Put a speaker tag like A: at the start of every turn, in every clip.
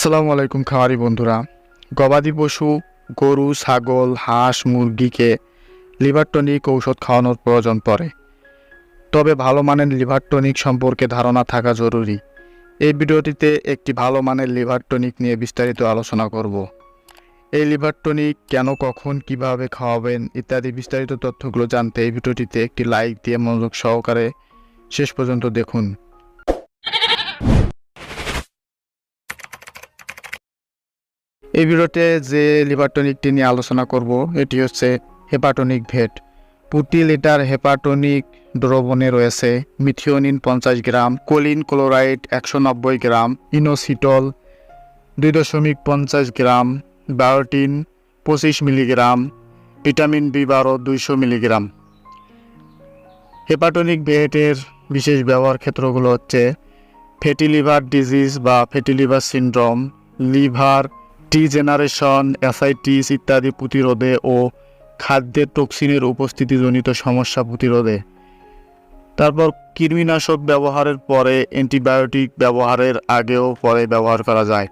A: আসসালামু আলাইকুম খাওয়ারি বন্ধুরা। গবাদি পশু, গরু, ছাগল, হাঁস, মুরগিকে লিভার টনিক ঔষধ খাওয়ানোর প্রয়োজন পড়ে। তবে ভালো মানের লিভার টনিক সম্পর্কে ধারণা থাকা জরুরি। এই ভিডিওটিতে একটি ভালো মানের লিভার টনিক নিয়ে বিস্তারিত আলোচনা করব। এই লিভার টনিক কেন, কখন, কীভাবে খাওয়াবেন ইত্যাদি বিস্তারিত তথ্যগুলো জানতে এই ভিডিওটিতে একটি লাইক দিয়ে মনোযোগ সহকারে শেষ পর্যন্ত দেখুন। এই ভিডিওতে যে লিভার টনিকটি নিয়ে আলোচনা করব, এটি হচ্ছে হেপাটনিক ভেট। প্রতি লিটার হেপাটনিক দ্রবণে রয়েছে মিথিওনিন পঞ্চাশ গ্রাম, কোলিন ক্লোরাইড একশো নব্বই গ্রাম, ইনোসিটল দুই দশমিক পঞ্চাশ গ্রাম, বায়োটিন পঁচিশ মিলিগ্রাম, ভিটামিন বি বারো দুইশো মিলিগ্রাম। হেপাটনিক ভেটের বিশেষ ব্যবহার ক্ষেত্রগুলো হচ্ছে ফ্যাটি লিভার ডিজিজ বা fatty liver syndrome, liver degeneration ascites ইত্যাদি প্রতিরোধে ও খাদ্যের টক্সিনের উপস্থিতিজনিত সমস্যা প্রতিরোধে। তারপর কৃমিনাশক ব্যবহারের পরে অ্যান্টিবায়োটিক ব্যবহারের আগেও পরে ব্যবহার করা যায়।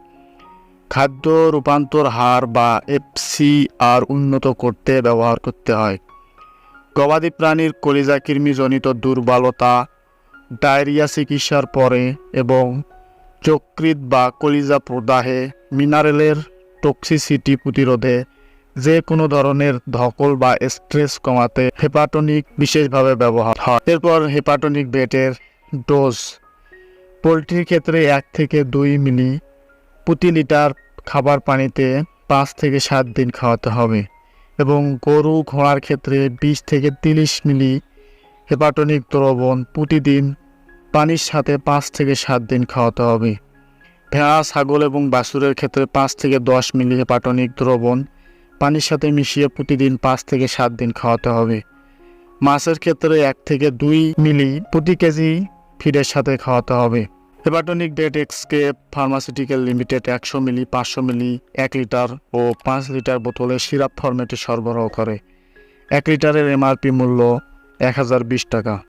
A: খাদ্য রূপান্তর হার বা এফসিআর উন্নত করতে ব্যবহার করতে হয়। গবাদি প্রাণীর কলিজা কৃমিজনিত দুর্বলতা, ডায়রিয়া চিকিৎসার পরে এবং যকৃত বা কলিজা প্রদাহে মিনারেলের টক্সিসিটি প্রতিরোধে যে কোনো ধরনের ধকল বা স্ট্রেস কমাতে হেপাটনিক বিশেষভাবে ব্যবহার হয়। এরপর হেপাটনিক বেটের ডোজ পোলট্রির ক্ষেত্রে এক থেকে দুই মিলি প্রতি লিটার খাবার পানিতে পাঁচ থেকে সাত দিন খাওয়াতে হবে এবং গরু ঘোড়ার ক্ষেত্রে বিশ থেকে তিরিশ মিলি হেপাটনিক দ্রবণ প্রতিদিন পানির সাথে পাঁচ থেকে সাত দিন খাওয়াতে হবে। ভেড়া, ছাগল এবং বাছুরের ক্ষেত্রে পাঁচ থেকে দশ মিলি হেপাটনিক দ্রবণ পানির সাথে মিশিয়ে প্রতিদিন পাঁচ থেকে সাত দিন খাওয়াতে হবে। মাছের ক্ষেত্রে এক থেকে দুই মিলি প্রতি কেজি ফিডের সাথে খাওয়াতে হবে। হেপাটনিক ডেট এক্সকেপ ফার্মাসিউটিক্যাল লিমিটেড একশো মিলি, পাঁচশো মিলি, এক লিটার ও পাঁচ লিটার বোতলে সিরাপ ফরম্যাটে সরবরাহ করে। এক লিটারের এমআরপি মূল্য এক হাজার বিশ টাকা।